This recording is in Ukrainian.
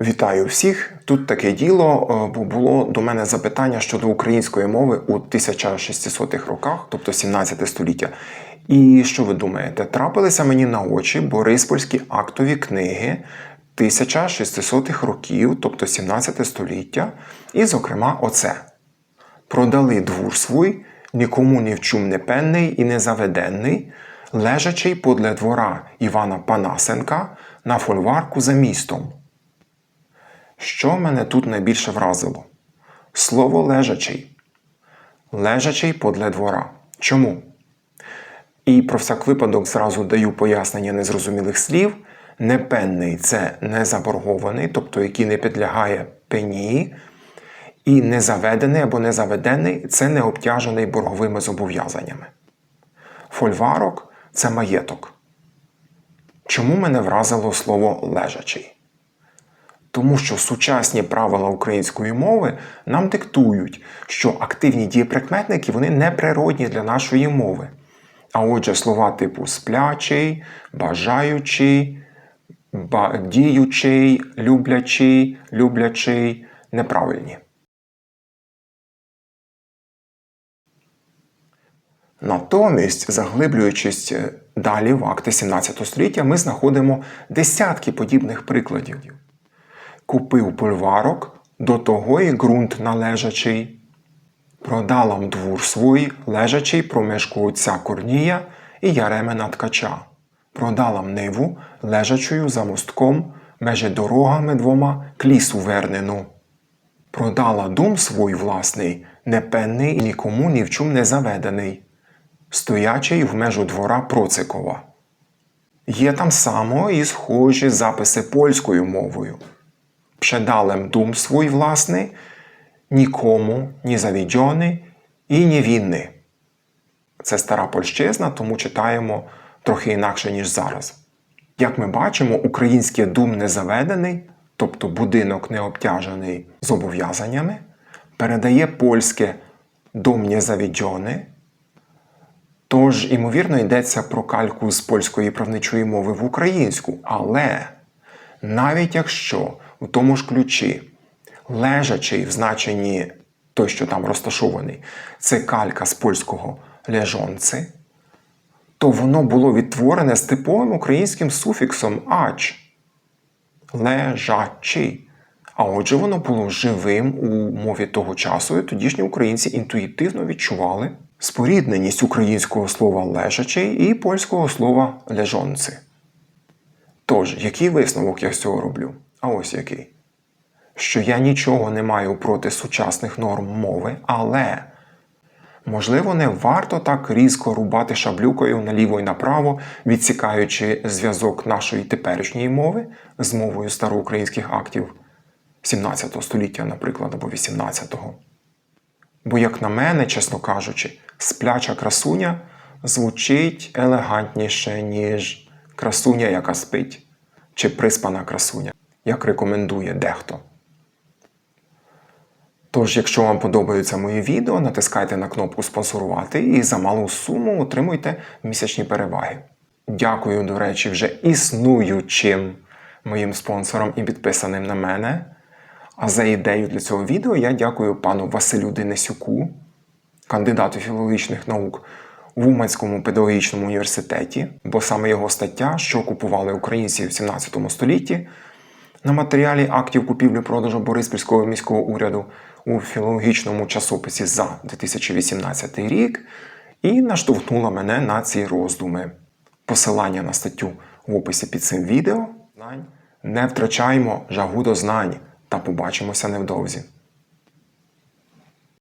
Вітаю всіх! Тут таке діло, е, бо було до мене запитання щодо української мови у 1600-х роках, тобто 17 століття. І що ви думаєте? Трапилися мені на очі бориспольські актові книги 1600-х років, тобто 17 століття, і, зокрема, оце. Продали двур свій, нікому ні в чум не пенний і не заведенний, лежачий подле двора Івана Панасенка на фольварку за містом. Що мене тут найбільше вразило? Слово лежачий. Лежачий подле двора. Чому? І про всяк випадок зразу даю пояснення незрозумілих слів. Непенний це незаборгований, тобто який не підлягає пені. І незаведений або незаведений це не обтяжений борговими зобов'язаннями. Фольварок це маєток. Чому мене вразило слово лежачий? Тому що сучасні правила української мови нам диктують, що активні дієприкметники вони неприродні для нашої мови. А отже, слова типу сплячий, бажаючий, ба- діючий, люблячий, люблячий неправильні. Натомість, заглиблюючись далі в акти 17 століття, ми знаходимо десятки подібних прикладів. Купив польварок, до того і ґрунт належачий. Продалам двур свій, лежачий проміжку отця Корнія і Яремена Ткача. Продалам ниву, лежачою за мостком, меже дорогами двома клісу вернену. Продала дум свій власний, непенний і нікому ні в чум не заведений, стоячий в межу двора Процикова. Є там само і схожі записи польською мовою. Przedałem dum swój własny, nikomu nie zawiedziony і невінний. Це стара польщизна, тому читаємо трохи інакше, ніж зараз. Як ми бачимо, українське дум не заведений, тобто будинок не обтяжений зобов'язаннями, передає польське дом не завідьоний, Тож, ймовірно, йдеться про кальку з польської правничої мови в українську, але навіть якщо у тому ж ключі лежачий в значенні той, що там розташований, це калька з польського лежонци, то воно було відтворене з типовим українським суфіксом ач лежачий. А отже, воно було живим у мові того часу, і тодішні українці інтуїтивно відчували спорідненість українського слова лежачий і польського слова лежонци. Тож, який висновок я з цього роблю? А ось який. Що я нічого не маю проти сучасних норм мови, але можливо не варто так різко рубати шаблюкою наліво і направо, відсікаючи зв'язок нашої теперішньої мови з мовою староукраїнських актів 17 століття, наприклад, або 18-го. Бо, як на мене, чесно кажучи, спляча красуня звучить елегантніше, ніж красуня, яка спить, чи приспана красуня, як рекомендує дехто. Тож, якщо вам подобаються мої відео, натискайте на кнопку спонсорувати і за малу суму отримуйте місячні переваги. Дякую, до речі, вже існуючим моїм спонсорам і підписаним на мене. А за ідею для цього відео я дякую пану Василю Денисюку, кандидату філологічних наук в Уманському педагогічному університеті, бо саме його стаття, що купували українці в 17 столітті, на матеріалі актів купівлі-продажу Бориспільського міського уряду у філологічному часописі за 2018 рік, і наштовхнула мене на ці роздуми. Посилання на статтю в описі під цим відео. Не втрачаємо жагу до знань та побачимося невдовзі.